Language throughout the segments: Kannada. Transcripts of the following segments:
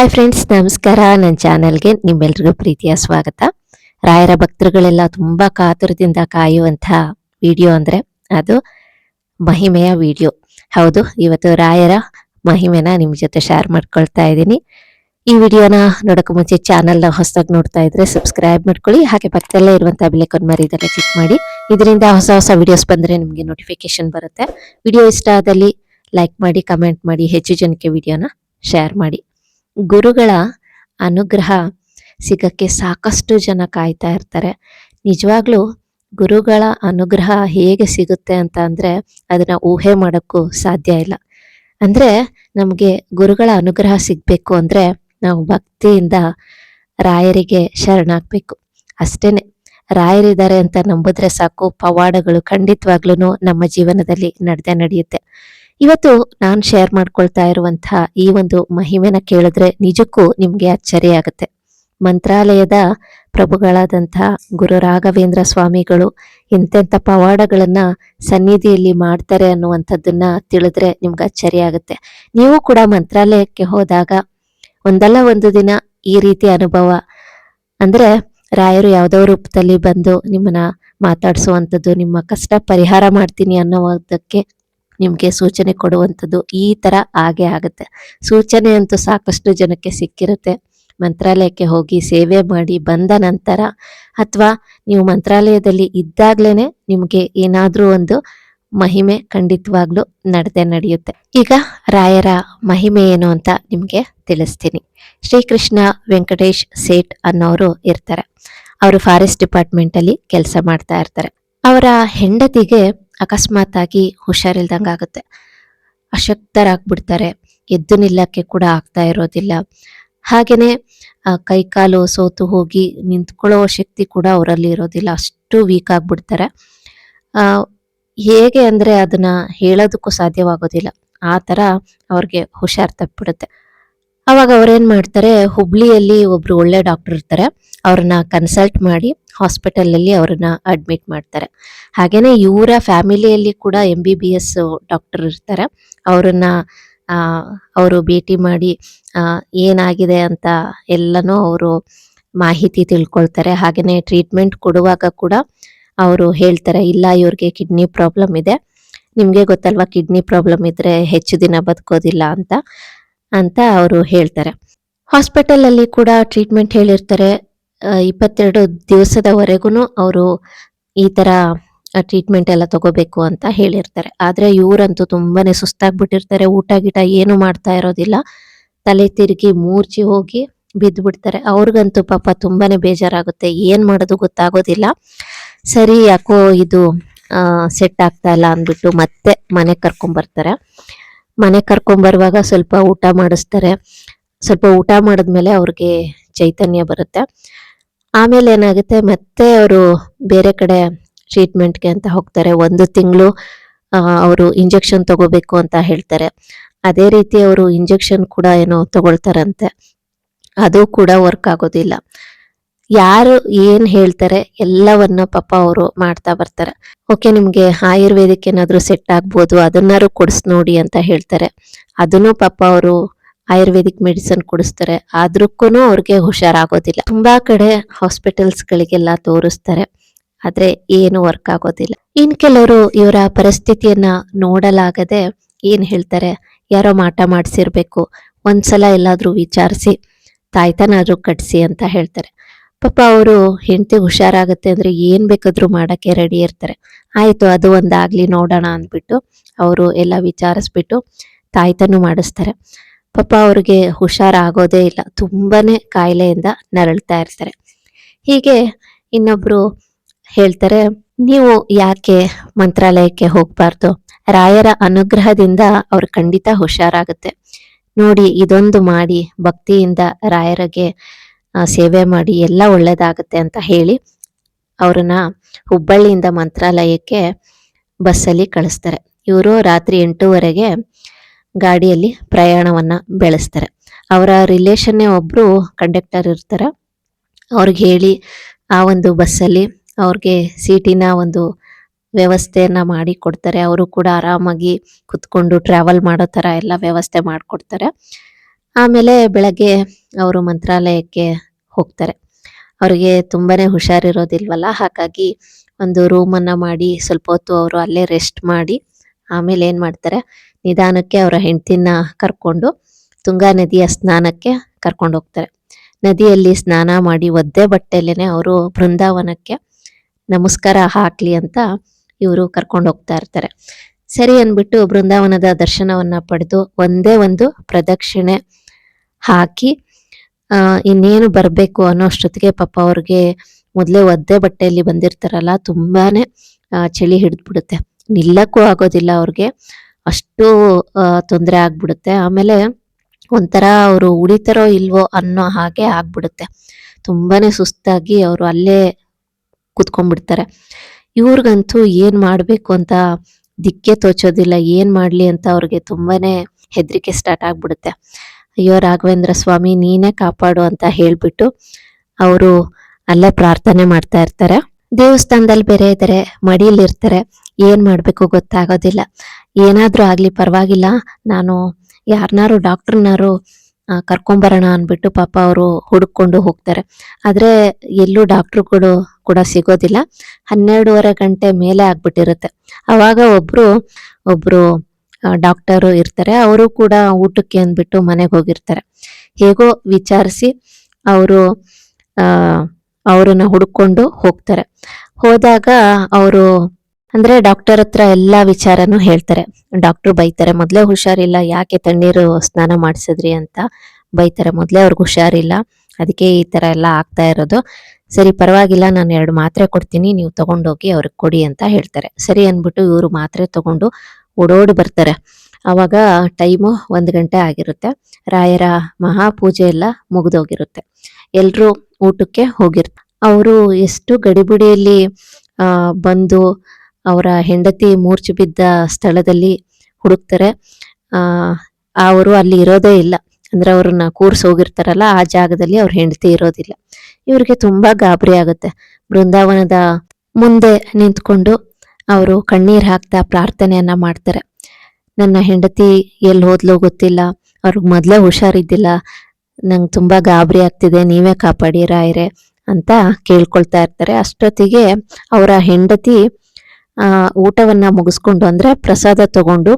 ಹಾಯ್ ಫ್ರೆಂಡ್ಸ್ ನಮಸ್ಕಾರ. ನನ್ನ ಚಾನಲ್ಗೆ ನಿಮ್ಮೆಲ್ರಿಗೂ ಪ್ರೀತಿಯ ಸ್ವಾಗತ. ರಾಯರ ಭಕ್ತರುಗಳೆಲ್ಲ ತುಂಬ ಕಾತುರದಿಂದ ಕಾಯುವಂತಹ ವಿಡಿಯೋ ಅಂದರೆ ಅದು ಮಹಿಮೆಯ ವಿಡಿಯೋ ಹೌದು, ಇವತ್ತು ರಾಯರ ಮಹಿಮೆನ ನಿಮ್ಮ ಜೊತೆ ಶೇರ್ ಮಾಡ್ಕೊಳ್ತಾ ಇದ್ದೀನಿ. ಈ ವಿಡಿಯೋನ ನೋಡೋಕೆ ಮುಂಚೆ ಚಾನಲ್ನ ಹೊಸದಾಗಿ ನೋಡ್ತಾ ಇದ್ರೆ ಸಬ್ಸ್ಕ್ರೈಬ್ ಮಾಡ್ಕೊಳ್ಳಿ. ಹಾಗೆ ಪಕ್ಕದಲ್ಲೇ ಇರುವಂತಹ ಬೆಲೆಕೊಂಡ್ ಮರಿದೆಲ್ಲ ಕ್ಲಿಕ್ ಮಾಡಿ. ಇದರಿಂದ ಹೊಸ ಹೊಸ ವಿಡಿಯೋಸ್ ಬಂದರೆ ನಿಮಗೆ ನೋಟಿಫಿಕೇಶನ್ ಬರುತ್ತೆ. ವಿಡಿಯೋ ಇಷ್ಟ ಆದಲ್ಲಿ ಲೈಕ್ ಮಾಡಿ ಕಮೆಂಟ್ ಮಾಡಿ, ಹೆಚ್ಚು ಜನಕ್ಕೆ ವಿಡಿಯೋನ ಶೇರ್ ಮಾಡಿ. ಗುರುಗಳ ಅನುಗ್ರಹ ಸಿಗಕ್ಕೆ ಸಾಕಷ್ಟು ಜನ ಕಾಯ್ತಾ ಇರ್ತಾರೆ. ನಿಜವಾಗ್ಲೂ ಗುರುಗಳ ಅನುಗ್ರಹ ಹೇಗೆ ಸಿಗುತ್ತೆ ಅಂತ ಅಂದ್ರೆ ಅದನ್ನ ಊಹೆ ಮಾಡೋಕ್ಕೂ ಸಾಧ್ಯ ಇಲ್ಲ. ಅಂದ್ರೆ ನಮಗೆ ಗುರುಗಳ ಅನುಗ್ರಹ ಸಿಗ್ಬೇಕು ಅಂದ್ರೆ ನಾವು ಭಕ್ತಿಯಿಂದ ರಾಯರಿಗೆ ಶರಣಾಗ್ಬೇಕು. ಅಷ್ಟೇನೆ. ರಾಯರಿದ್ದಾರೆ ಅಂತ ನಂಬಿದ್ರೆ ಸಾಕು. ಪವಾಡಗಳು ಖಂಡಿತವಾಗ್ಲೂ ನಮ್ಮ ಜೀವನದಲ್ಲಿ ನಡೆದೇ ನಡೆಯುತ್ತೆ. ಇವತ್ತು ನಾನು ಶೇರ್ ಮಾಡ್ಕೊಳ್ತಾ ಇರುವಂತಹ ಈ ಒಂದು ಮಹಿಮೆನ ಕೇಳಿದ್ರೆ ನಿಜಕ್ಕೂ ನಿಮ್ಗೆ ಅಚ್ಚರಿ ಆಗುತ್ತೆ. ಮಂತ್ರಾಲಯದ ಪ್ರಭುಗಳಾದಂತಹ ಗುರು ರಾಘವೇಂದ್ರ ಸ್ವಾಮಿಗಳು ಎಂತೆಂಥ ಪವಾಡಗಳನ್ನ ಸನ್ನಿಧಿಯಲ್ಲಿ ಮಾಡ್ತಾರೆ ಅನ್ನುವಂಥದ್ದನ್ನ ತಿಳಿದ್ರೆ ನಿಮ್ಗೆ ಅಚ್ಚರಿ ಆಗುತ್ತೆ. ನೀವು ಕೂಡ ಮಂತ್ರಾಲಯಕ್ಕೆ ಹೋದಾಗ ಒಂದಲ್ಲ ಒಂದು ದಿನ ಈ ರೀತಿ ಅನುಭವ, ಅಂದ್ರೆ ರಾಯರು ಯಾವುದೋ ರೂಪದಲ್ಲಿ ಬಂದು ನಿಮ್ಮನ್ನ ಮಾತಾಡಿಸುವಂಥದ್ದು, ನಿಮ್ಮ ಕಷ್ಟ ಪರಿಹಾರ ಮಾಡ್ತೀನಿ ಅನ್ನೋದಕ್ಕೆ ನಿಮ್ಗೆ ಸೂಚನೆ ಕೊಡುವಂಥದ್ದು ಈ ಥರ ಆಗೇ ಆಗುತ್ತೆ. ಸೂಚನೆ ಅಂತೂ ಸಾಕಷ್ಟು ಜನಕ್ಕೆ ಸಿಕ್ಕಿರುತ್ತೆ. ಮಂತ್ರಾಲಯಕ್ಕೆ ಹೋಗಿ ಸೇವೆ ಮಾಡಿ ಬಂದ ನಂತರ ಅಥವಾ ನೀವು ಮಂತ್ರಾಲಯದಲ್ಲಿ ಇದ್ದಾಗ್ಲೇ ನಿಮಗೆ ಏನಾದರೂ ಒಂದು ಮಹಿಮೆ ಖಂಡಿತವಾಗ್ಲೂ ನಡೆದೇ ನಡೆಯುತ್ತೆ. ಈಗ ರಾಯರ ಮಹಿಮೆ ಏನು ಅಂತ ನಿಮಗೆ ತಿಳಿಸ್ತೀನಿ. ಶ್ರೀಕೃಷ್ಣ ವೆಂಕಟೇಶ್ ಸೇಠ್ ಅನ್ನೋರು ಇರ್ತಾರೆ. ಅವರು ಫಾರೆಸ್ಟ್ ಡಿಪಾರ್ಟ್ಮೆಂಟಲ್ಲಿ ಕೆಲಸ ಮಾಡ್ತಾ ಇರ್ತಾರೆ. ಅವರ ಹೆಂಡತಿಗೆ ಅಕಸ್ಮಾತ್ ಆಗಿ ಹುಷಾರಿಲ್ದಂಗ ಆಗುತ್ತೆ. ಅಶಕ್ತರಾಗ್ಬಿಡ್ತಾರೆ. ಎದ್ದು ನಿಲ್ಲಕ್ಕೆ ಕೂಡ ಆಗ್ತಾ ಇರೋದಿಲ್ಲ. ಹಾಗೇನೆ ಆ, ಕೈಕಾಲು ಸೋತು ಹೋಗಿ ನಿಂತ್ಕೊಳ್ಳೋ ಶಕ್ತಿ ಕೂಡ ಅವರಲ್ಲಿ ಇರೋದಿಲ್ಲ. ಅಷ್ಟು ವೀಕ್ ಆಗ್ಬಿಡ್ತಾರೆ. ಹೇಗೆ ಅಂದರೆ ಅದನ್ನ ಹೇಳೋದಕ್ಕೂ ಸಾಧ್ಯವಾಗೋದಿಲ್ಲ. ಆ ಥರ ಅವ್ರಿಗೆ ಹುಷಾರ್ ತಪ್ಪಿಬಿಡುತ್ತೆ. ಅವಾಗ ಏನು ಮಾಡ್ತಾರೆ, ಹುಬ್ಳಿಯಲ್ಲಿ ಒಬ್ರು ಒಳ್ಳೆ ಡಾಕ್ಟರ್ ಇರ್ತಾರೆ. ಅವ್ರನ್ನ ಕನ್ಸಲ್ಟ್ ಮಾಡಿ ಹಾಸ್ಪಿಟಲಲ್ಲಿ ಅವ್ರನ್ನ ಅಡ್ಮಿಟ್ ಮಾಡ್ತಾರೆ. ಹಾಗೇನೆ ಇವರ ಫ್ಯಾಮಿಲಿಯಲ್ಲಿ ಕೂಡ M B B S doctor ಇರ್ತಾರೆ. ಅವ್ರನ್ನ ಅವರು ಭೇಟಿ ಮಾಡಿ ಏನಾಗಿದೆ ಅಂತ ಎಲ್ಲನೂ ಅವರು ಮಾಹಿತಿ ತಿಳ್ಕೊಳ್ತಾರೆ. ಹಾಗೆಯೇ ಟ್ರೀಟ್ಮೆಂಟ್ ಕೊಡುವಾಗ ಕೂಡ ಅವರು ಹೇಳ್ತಾರೆ, ಇಲ್ಲ, ಇವ್ರಿಗೆ ಕಿಡ್ನಿ ಪ್ರಾಬ್ಲಮ್ ಇದೆ. ನಿಮಗೆ ಗೊತ್ತಲ್ವಾ ಕಿಡ್ನಿ ಪ್ರಾಬ್ಲಮ್ ಇದ್ರೆ ಹೆಚ್ಚು ದಿನ ಬದುಕೋದಿಲ್ಲ ಅಂತ. ಅಂತ ಅವರು ಹೇಳ್ತಾರೆ. ಹಾಸ್ಪಿಟಲ್ ಅಲ್ಲಿ ಕೂಡ ಟ್ರೀಟ್ಮೆಂಟ್ ಹೇಳಿರ್ತಾರೆ. ಇಪ್ಪತ್ತೆರಡು ದಿವಸದವರೆಗೂ ಅವರು ಈ ತರ ಟ್ರೀಟ್ಮೆಂಟ್ ಎಲ್ಲ ತಗೋಬೇಕು ಅಂತ ಹೇಳಿರ್ತಾರೆ. ಆದ್ರೆ ಇವರಂತೂ ತುಂಬಾನೇ ಸುಸ್ತಾಗ್ಬಿಟ್ಟಿರ್ತಾರೆ. ಊಟ ಗಿಟ ಏನು ಮಾಡ್ತಾ ಇರೋದಿಲ್ಲ. ತಲೆ ತಿರುಗಿ ಮೂರ್ಚಿ ಹೋಗಿ ಬಿದ್ದು ಬಿಡ್ತಾರೆ ಅವ್ರಿಗಂತೂ ಪಾಪ ತುಂಬಾನೇ ಬೇಜಾರಾಗುತ್ತೆ. ಏನ್ ಮಾಡೋದು ಗೊತ್ತಾಗೋದಿಲ್ಲ. ಸರಿ ಯಾಕೋ ಇದು ಸೆಟ್ ಆಗ್ತಾ ಇಲ್ಲ ಅಂದ್ಬಿಟ್ಟು ಮತ್ತೆ ಮನೆ ಕರ್ಕೊಂಡ್ ಬರ್ತಾರೆ ಮನೆ ಕರ್ಕೊಂಬರುವಾಗ ಸ್ವಲ್ಪ ಊಟ ಮಾಡಿಸ್ತಾರೆ. ಸ್ವಲ್ಪ ಊಟ ಮಾಡಿದ್ಮೇಲೆ ಅವ್ರಿಗೆ ಚೈತನ್ಯ ಬರುತ್ತೆ. ಆಮೇಲೆ ಏನಾಗುತ್ತೆ, ಮತ್ತೆ ಅವರು ಬೇರೆ ಕಡೆ ಟ್ರೀಟ್ಮೆಂಟ್ಗೆ ಅಂತ ಹೋಗ್ತಾರೆ. ಒಂದು ತಿಂಗಳು ಅವರು ಇಂಜೆಕ್ಷನ್ ತಗೋಬೇಕು ಅಂತ ಹೇಳ್ತಾರೆ. ಅದೇ ರೀತಿ ಅವರು ಇಂಜೆಕ್ಷನ್ ಕೂಡ ಏನೋ ತಗೊಳ್ತಾರಂತೆ. ಅದು ಕೂಡ ವರ್ಕ್ ಆಗೋದಿಲ್ಲ. ಯಾರು ಏನ್ ಹೇಳ್ತಾರೆ ಎಲ್ಲವನ್ನ ಪಾಪ ಅವರು ಮಾಡ್ತಾ ಬರ್ತಾರೆ. ಓಕೆ, ನಿಮ್ಗೆ ಆಯುರ್ವೇದಿಕ್ ಏನಾದ್ರು ಸೆಟ್ ಆಗ್ಬೋದು, ಅದನ್ನಾರು ಕೊಡಿಸ್ ನೋಡಿ ಅಂತ ಹೇಳ್ತಾರೆ. ಅದನ್ನು ಪಾಪ ಅವರು ಆಯುರ್ವೇದಿಕ್ ಮೆಡಿಸಿನ್ ಕೊಡಿಸ್ತಾರೆ. ಆದ್ರಕ್ಕೂ ಅವ್ರಿಗೆ ಹುಷಾರಾಗೋದಿಲ್ಲ. ತುಂಬಾ ಕಡೆ ಹಾಸ್ಪಿಟಲ್ಸ್ ಗಳಿಗೆಲ್ಲ ತೋರಿಸ್ತಾರೆ. ಆದ್ರೆ ಏನು ವರ್ಕ್ ಆಗೋದಿಲ್ಲ. ಇನ್ ಕೆಲವರು ಇವರ ಪರಿಸ್ಥಿತಿಯನ್ನ ನೋಡಲಾಗದೆ ಏನ್ ಹೇಳ್ತಾರೆ, ಯಾರೋ ಮಾಟ ಮಾಡಿಸಿರ್ಬೇಕು, ಒಂದ್ಸಲ ಎಲ್ಲಾದ್ರೂ ವಿಚಾರಿಸಿ, ತಾಯ್ತನಾದ್ರೂ ಕಟ್ಸಿ ಅಂತ ಹೇಳ್ತಾರೆ. ಪಾಪ ಅವರು ಹೆಂಡತಿ ಹುಷಾರಾಗತ್ತೆ ಅಂದ್ರೆ ಏನ್ ಬೇಕಾದ್ರೂ ಮಾಡಕ್ಕೆ ರೆಡಿ ಇರ್ತಾರೆ. ಆಯ್ತು, ಅದು ಒಂದಾಗ್ಲಿ ನೋಡೋಣ ಅಂದ್ಬಿಟ್ಟು ಅವರು ಎಲ್ಲ ವಿಚಾರಿಸ್ಬಿಟ್ಟು ತಾಯ್ತನು ಮಾಡಿಸ್ತಾರೆ. ಪಾಪ ಅವ್ರಿಗೆ ಹುಷಾರಾಗೋದೇ ಇಲ್ಲ, ತುಂಬಾನೇ ಕಾಯಿಲೆಯಿಂದ ನರಳ್ತಾ ಇರ್ತಾರೆ. ಹೀಗೆ ಇನ್ನೊಬ್ರು ಹೇಳ್ತಾರೆ, ನೀವು ಯಾಕೆ ಮಂತ್ರಾಲಯಕ್ಕೆ ಹೋಗ್ಬಾರ್ದು? ರಾಯರ ಅನುಗ್ರಹದಿಂದ ಅವ್ರು ಖಂಡಿತ ಹುಷಾರಾಗುತ್ತೆ. ನೋಡಿ, ಇದೊಂದು ಮಾಡಿ ಭಕ್ತಿಯಿಂದ ರಾಯರಿಗೆ ಸೇವೆ ಮಾಡಿ ಎಲ್ಲ ಒಳ್ಳೇದಾಗುತ್ತೆ ಅಂತ ಹೇಳಿ ಅವ್ರನ್ನ ಹುಬ್ಬಳ್ಳಿಯಿಂದ ಮಂತ್ರಾಲಯಕ್ಕೆ ಬಸ್ಸಲ್ಲಿ ಕಳಿಸ್ತಾರೆ. ಇವರು ರಾತ್ರಿ ಎಂಟೂವರೆಗೆ ಗಾಡಿಯಲ್ಲಿ ಪ್ರಯಾಣವನ್ನು ಬೆಳೆಸ್ತಾರೆ. ಅವರ ರಿಲೇಷನ್ನೇ ಒಬ್ಬರು ಕಂಡಕ್ಟರ್ ಇರ್ತಾರೆ. ಅವ್ರಿಗೆ ಹೇಳಿ ಆ ಒಂದು ಬಸ್ಸಲ್ಲಿ ಅವ್ರಿಗೆ ಸೀಟಿನ ಒಂದು ವ್ಯವಸ್ಥೆಯನ್ನ ಮಾಡಿ ಕೊಡ್ತಾರೆ. ಅವರು ಕೂಡ ಆರಾಮಾಗಿ ಕುತ್ಕೊಂಡು ಟ್ರಾವೆಲ್ ಮಾಡೋ ಥರ ಎಲ್ಲ ವ್ಯವಸ್ಥೆ ಮಾಡಿಕೊಡ್ತಾರೆ. ಆಮೇಲೆ ಬೆಳಗ್ಗೆ ಅವರು ಮಂತ್ರಾಲಯಕ್ಕೆ ಹೋಗ್ತಾರೆ. ಅವರಿಗೆ ತುಂಬಾನೇ ಹುಷಾರಿರೋದಿಲ್ವಲ್ಲ? ಹಾಗಾಗಿ ಒಂದು ರೂಮನ್ನು ಮಾಡಿ ಸ್ವಲ್ಪ ಹೊತ್ತು ಅವರು ಅಲ್ಲೇ ರೆಸ್ಟ್ ಮಾಡಿ ಆಮೇಲೆ ಏನು ಮಾಡ್ತಾರೆ? ನಿಧಾನಕ್ಕೆ ಅವರ ಹೆಂಡ್ತಿನ ಕರ್ಕೊಂಡು ತುಂಗಾ ನದಿಯ ಸ್ನಾನಕ್ಕೆ ಕರ್ಕೊಂಡು ಹೋಗ್ತಾರೆ. ನದಿಯಲ್ಲಿ ಸ್ನಾನ ಮಾಡಿ ಒದ್ದೆ ಬಟ್ಟೆಲ್ಲೇ ಅವರು ಬೃಂದಾವನಕ್ಕೆ ನಮಸ್ಕಾರ ಹಾಕ್ಲಿ ಅಂತ ಇವರು ಕರ್ಕೊಂಡು ಹೋಗ್ತಾ ಇರ್ತಾರೆ. ಸರಿ ಅಂದ್ಬಿಟ್ಟು ಬೃಂದಾವನದ ದರ್ಶನವನ್ನು ಪಡೆದು ಒಂದೇ ಒಂದು ಪ್ರದಕ್ಷಿಣೆ ಹಾಕಿ ಇನ್ನೇನು ಬರಬೇಕು ಅನ್ನೋ ಅಷ್ಟೊತ್ತಿಗೆ ಪಾಪ ಅವ್ರಿಗೆ ಮೊದಲೇ ಒದ್ದೆ ಬಟ್ಟೆಯಲ್ಲಿ ಬಂದಿರ್ತಾರಲ್ಲ, ತುಂಬಾನೇ ಚಳಿ ಹಿಡಿದ್ಬಿಡುತ್ತೆ. ನಿಲ್ಲಕ್ಕೂ ಆಗೋದಿಲ್ಲ ಅವ್ರಿಗೆ. ಅಷ್ಟು ತೊಂದರೆ ಆಗ್ಬಿಡುತ್ತೆ. ಆಮೇಲೆ ಒಂಥರ ಅವರು ಉಳಿತಾರೋ ಇಲ್ವೋ ಅನ್ನೋ ಹಾಗೆ ಆಗ್ಬಿಡುತ್ತೆ. ತುಂಬಾನೇ ಸುಸ್ತಾಗಿ ಅವರು ಅಲ್ಲೇ ಕುತ್ಕೊಂಡ್ಬಿಡ್ತಾರೆ. ಇವ್ರಿಗಂತೂ ಏನು ಮಾಡಬೇಕು ಅಂತ ದಿಕ್ಕೆ ತೋಚೋದಿಲ್ಲ, ಏನು ಮಾಡ್ಲಿ ಅಂತ ಅವ್ರಿಗೆ ತುಂಬಾನೇ ಹೆದರಿಕೆ ಸ್ಟಾರ್ಟ್ ಆಗ್ಬಿಡುತ್ತೆ. ಅಯ್ಯೋ ರಾಘವೇಂದ್ರ ಸ್ವಾಮಿ, ನೀನೇ ಕಾಪಾಡು ಅಂತ ಹೇಳ್ಬಿಟ್ಟು ಅವರು ಅಲ್ಲೇ ಪ್ರಾರ್ಥನೆ ಮಾಡ್ತಾ ಇರ್ತಾರೆ. ದೇವಸ್ಥಾನದಲ್ಲಿ ಬೇರೆ ಇದ್ದಾರೆ ಮಡಿಲಿರ್ತಾರೆ ಏನು ಮಾಡಬೇಕು ಗೊತ್ತಾಗೋದಿಲ್ಲ. ಏನಾದರೂ ಆಗಲಿ ಪರವಾಗಿಲ್ಲ. ನಾನು ಯಾರನ್ನಾರು ಡಾಕ್ಟ್ರನ್ನಾರು ಕರ್ಕೊಂಬರೋಣ ಅಂದ್ಬಿಟ್ಟು ಪಾಪ ಅವರು ಹುಡುಕೊಂಡು ಹೋಗ್ತಾರೆ. ಆದರೆ ಎಲ್ಲೂ ಡಾಕ್ಟ್ರುಗಳು ಕೂಡ ಸಿಗೋದಿಲ್ಲ. ಹನ್ನೆರಡೂವರೆ ಗಂಟೆ ಮೇಲೆ ಆಗ್ಬಿಟ್ಟಿರುತ್ತೆ. ಆವಾಗ ಒಬ್ಬರು ಒಬ್ರು ಡಾಕ್ಟರು ಇರ್ತಾರೆ. ಅವರು ಕೂಡ ಊಟಕ್ಕೆ ಅಂದ್ಬಿಟ್ಟು ಮನೆಗೆ ಹೋಗಿರ್ತಾರೆ. ಹೇಗೋ ವಿಚಾರಿಸಿ ಅವರು ಅವ್ರನ್ನ ಹುಡ್ಕೊಂಡು ಹೋಗ್ತಾರೆ. ಹೋದಾಗ ಅವರು, ಅಂದ್ರೆ ಡಾಕ್ಟರ್ ಹತ್ರ ಎಲ್ಲಾ ವಿಚಾರನು ಹೇಳ್ತಾರೆ. ಡಾಕ್ಟರ್ ಬೈತಾರೆ, ಮೊದಲೇ ಹುಷಾರಿಲ್ಲ, ಯಾಕೆ ತಣ್ಣೀರು ಸ್ನಾನ ಮಾಡಿಸಿದ್ರಿ? ಅಂತ ಬೈತಾರೆ. ಮೊದಲೇ ಅವ್ರಿಗೆ ಹುಷಾರಿಲ್ಲ. ಅದಕ್ಕೆ ಈ ತರ ಎಲ್ಲ ಆಗ್ತಾ ಇರೋದು. ಸರಿ, ಪರವಾಗಿಲ್ಲ, ನಾನು ಎರಡು ಮಾತ್ರೆ ಕೊಡ್ತೀನಿ. ನೀವು ತಗೊಂಡೋಗಿ ಅವ್ರಿಗೆ ಕೊಡಿ ಅಂತ ಹೇಳ್ತಾರೆ. ಸರಿ ಅಂದ್ಬಿಟ್ಟು ಇವರು ಮಾತ್ರೆ ತಗೊಂಡು ಓಡೋಡಿ ಬರ್ತಾರೆ. ಅವಾಗ ಟೈಮು ಒಂದು ಗಂಟೆ ಆಗಿರುತ್ತೆ. ರಾಯರ ಮಹಾಪೂಜೆ ಎಲ್ಲ ಮುಗಿದೋಗಿರುತ್ತೆ. ಎಲ್ಲರೂ ಊಟಕ್ಕೆ ಹೋಗಿರ್ತಾರೆ ಅವರು ಎಷ್ಟು ಗಡಿಬಿಡಿಯಲ್ಲಿ ಬಂದು ಅವರ ಹೆಂಡತಿ ಮೂರ್ಛೆ ಬಿದ್ದ ಸ್ಥಳದಲ್ಲಿ ಹುಡುಕ್ತಾರೆ. ಅವರು ಅಲ್ಲಿ ಇರೋದೇ ಇಲ್ಲ. ಅಂದ್ರೆ ಅವ್ರನ್ನ ಕೂರ್ಸಿ ಹೋಗಿರ್ತಾರಲ್ಲ, ಆ ಜಾಗದಲ್ಲಿ ಅವ್ರ ಹೆಂಡತಿ ಇರೋದಿಲ್ಲ. ಇವರಿಗೆ ತುಂಬಾ ಗಾಬರಿ ಆಗುತ್ತೆ. ಬೃಂದಾವನದ ಮುಂದೆ ನಿಂತ್ಕೊಂಡು ಅವರು ಕಣ್ಣೀರು ಹಾಕ್ತಾ ಪ್ರಾರ್ಥನೆಯನ್ನ ಮಾಡ್ತಾರೆ. ನನ್ನ ಹೆಂಡತಿ ಎಲ್ಲಿ ಹೋದ್ಲೋ ಗೊತ್ತಿಲ್ಲ. ಅವ್ರಿಗೆ ಮೊದಲೇ ಹುಷಾರಿದ್ದಿಲ್ಲ. ನಂಗೆ ತುಂಬ ಗಾಬರಿ ಆಗ್ತಿದೆ. ನೀವೇ ಕಾಪಾಡಿ ರಾಯರೆ ಅಂತ ಕೇಳ್ಕೊಳ್ತಾ ಇರ್ತಾರೆ. ಅಷ್ಟೊತ್ತಿಗೆ ಅವರ ಹೆಂಡತಿ ಊಟವನ್ನು ಮುಗಿಸ್ಕೊಂಡು ಅಂದ್ರೆ ಪ್ರಸಾದ ತಗೊಂಡು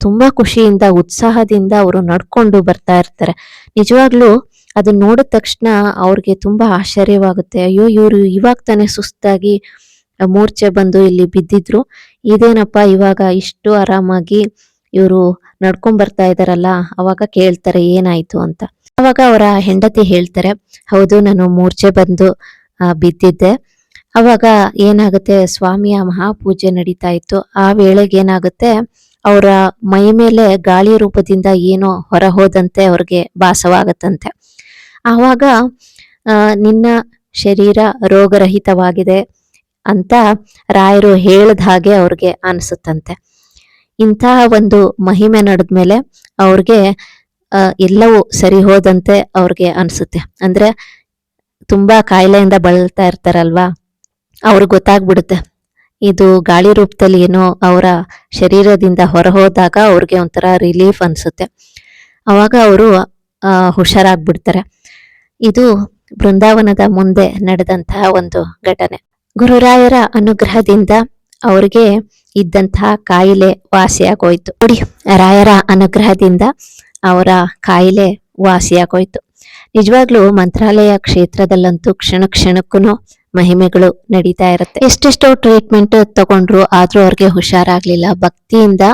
ತುಂಬಾ ಖುಷಿಯಿಂದ, ಉತ್ಸಾಹದಿಂದ ಅವರು ನಡ್ಕೊಂಡು ಬರ್ತಾ ಇರ್ತಾರೆ. ನಿಜವಾಗ್ಲೂ ಅದನ್ನ ನೋಡಿದ ತಕ್ಷಣ ಅವ್ರಿಗೆ ತುಂಬಾ ಆಶ್ಚರ್ಯವಾಗುತ್ತೆ. ಅಯ್ಯೋ, ಇವರು ಇವಾಗ ತಾನೇ ಸುಸ್ತಾಗಿ ಮೂರ್ಛೆ ಬಂದು ಇಲ್ಲಿ ಬಿದ್ದಿದ್ರು. ಇದೇನಪ್ಪ, ಇವಾಗ ಇಷ್ಟು ಆರಾಮಾಗಿ ಇವರು ನಡ್ಕೊಂಡ್ ಬರ್ತಾ ಇದಾರಲ್ಲ ಅವಾಗ ಕೇಳ್ತಾರೆ ಏನಾಯ್ತು ಅಂತ. ಅವಾಗ ಅವರ ಹೆಂಡತಿ ಹೇಳ್ತಾರೆ, ಹೌದು, ನಾನು ಮೂರ್ಛೆ ಬಂದು ಬಿದ್ದಿದ್ದೆ. ಅವಾಗ ಏನಾಗುತ್ತೆ, ಸ್ವಾಮಿಯ ಮಹಾಪೂಜೆ ನಡೀತಾ ಇತ್ತು. ಆ ವೇಳೆಗೆ ಏನಾಗುತ್ತೆ, ಅವರ ಮೈ ಮೇಲೆ ಗಾಳಿ ರೂಪದಿಂದ ಏನೋ ಹೊರ ಹೋದಂತೆ ಅವ್ರಿಗೆ ಭಾಸವಾಗತ್ತಂತೆ. ಆವಾಗ ನಿನ್ನ ಶರೀರ ರೋಗರಹಿತವಾಗಿದೆ. ಅಂತ ರಾಯರು ಹೇಳಿದ ಹಾಗೆ ಅವ್ರಿಗೆ ಅನಿಸುತ್ತಂತೆ. ಇಂತಹ ಒಂದು ಮಹಿಮೆ ನಡೆದ್ಮೇಲೆ ಅವ್ರಿಗೆ ಎಲ್ಲವೂ ಸರಿ ಹೋದಂತೆ ಅವ್ರಿಗೆ ಅನ್ಸುತ್ತೆ. ಅಂದ್ರೆ ತುಂಬಾ ಕಾಯಿಲೆಯಿಂದ ಬಳಲ್ತಾ ಇರ್ತಾರಲ್ವಾ? ಅವ್ರಿಗೆ ಗೊತ್ತಾಗ್ಬಿಡುತ್ತೆ. ಇದು ಗಾಳಿ ರೂಪದಲ್ಲಿ ಏನೋ ಅವರ ಶರೀರದಿಂದ ಹೊರ ಹೋದಾಗ ಅವ್ರಿಗೆ ಒಂಥರ ರಿಲೀಫ್ ಅನ್ಸುತ್ತೆ. ಅವಾಗ ಅವರು ಹುಷಾರಾಗ್ಬಿಡ್ತಾರೆ. ಇದು ಬೃಂದಾವನದ ಮುಂದೆ ನಡೆದಂತಹ ಒಂದು ಘಟನೆ. ಗುರುರಾಯರ ಅನುಗ್ರಹದಿಂದ ಅವ್ರಿಗೆ ಇದ್ದಂತಹ ಕಾಯಿಲೆ ವಾಸಿಯಾಗೋಯ್ತು. ನೋಡಿ, ರಾಯರ ಅನುಗ್ರಹದಿಂದ ಅವರ ಕಾಯಿಲೆ ವಾಸಿಯಾಗೋಯ್ತು. ನಿಜವಾಗ್ಲೂ ಮಂತ್ರಾಲಯ ಕ್ಷೇತ್ರದಲ್ಲಂತೂ ಕ್ಷಣ ಕ್ಷಣಕ್ಕೂ ಮಹಿಮೆಗಳು ನಡೀತಾ ಇರುತ್ತೆ. ಎಷ್ಟೆಷ್ಟೋ ಟ್ರೀಟ್ಮೆಂಟ್ ತಗೊಂಡ್ರು ಆದ್ರೂ ಅವ್ರಿಗೆ ಹುಷಾರಾಗ್ಲಿಲ್ಲ. ಭಕ್ತಿಯಿಂದ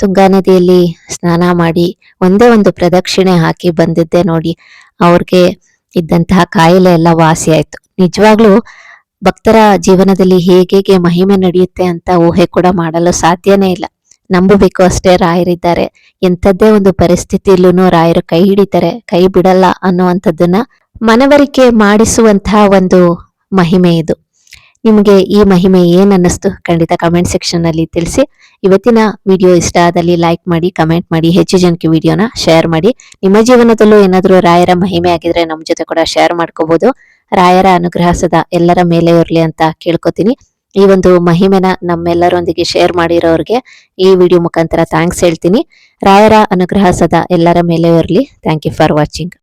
ತುಂಗಾ ನದಿಯಲ್ಲಿ ಸ್ನಾನ ಮಾಡಿ ಒಂದೇ ಒಂದು ಪ್ರದಕ್ಷಿಣೆ ಹಾಕಿ ಬಂದಿದ್ದೆ ನೋಡಿ. ಅವ್ರಿಗೆ ಇದ್ದಂತಹ ಕಾಯಿಲೆ ಎಲ್ಲ ವಾಸಿ ಆಯ್ತು ನಿಜವಾಗ್ಲೂ ಭಕ್ತರ ಜೀವನದಲ್ಲಿ ಹೇಗೆ ಮಹಿಮೆ ನಡೆಯುತ್ತೆ ಅಂತ ಊಹೆ ಕೂಡ ಮಾಡಲು ಸಾಧ್ಯನೇ ಇಲ್ಲ. ನಂಬಬೇಕು ಅಷ್ಟೇ ರಾಯರಿದ್ದಾರೆ ಎಂಥದ್ದೇ ಒಂದು ಪರಿಸ್ಥಿತಿಯಲ್ಲೂ ರಾಯರು ಕೈ ಹಿಡಿತಾರೆ ಕೈ ಬಿಡಲ್ಲ ಅನ್ನುವಂಥದ್ದನ್ನ ಮನವರಿಕೆ ಮಾಡಿಸುವಂತಹ ಒಂದು ಮಹಿಮೆ ಇದು. ನಿಮಗೆ ಈ ಮಹಿಮೆ ಏನ್ ಅನ್ನಿಸ್ತು ಖಂಡಿತ ಕಮೆಂಟ್ ಸೆಕ್ಷನ್ ಅಲ್ಲಿ ತಿಳಿಸಿ. ಇವತ್ತಿನ ವಿಡಿಯೋ ಇಷ್ಟ ಆದಲ್ಲಿ ಲೈಕ್ ಮಾಡಿ ಕಮೆಂಟ್ ಮಾಡಿ, ಹೆಚ್ಚು ಜನಕ್ಕೆ ವಿಡಿಯೋನ ಶೇರ್ ಮಾಡಿ. ನಿಮ್ಮ ಜೀವನದಲ್ಲೂ ಏನಾದರೂ ರಾಯರ ಮಹಿಮೆ ಆಗಿದ್ರೆ ನಮ್ಮ ಜೊತೆ ಕೂಡ ಶೇರ್ ಮಾಡ್ಕೋಬಹುದು ರಾಯರ ಅನುಗ್ರಹ ಸದಾ ಎಲ್ಲರ ಮೇಲೆ ಇರಲಿ ಅಂತ ಕೇಳ್ಕೊತೀನಿ. ಈ ಒಂದು ಮಹಿಮೆನ ನಮ್ಮೆಲ್ಲರೊಂದಿಗೆ ಶೇರ್ ಮಾಡಿರೋರಿಗೆ ಈ ವಿಡಿಯೋ ಮುಖಾಂತರ ಥ್ಯಾಂಕ್ಸ್ ಹೇಳ್ತೀನಿ. ರಾಯರ ಅನುಗ್ರಹ ಸದಾ ಎಲ್ಲರ ಮೇಲೆ ಇರಲಿ. Thank you for watching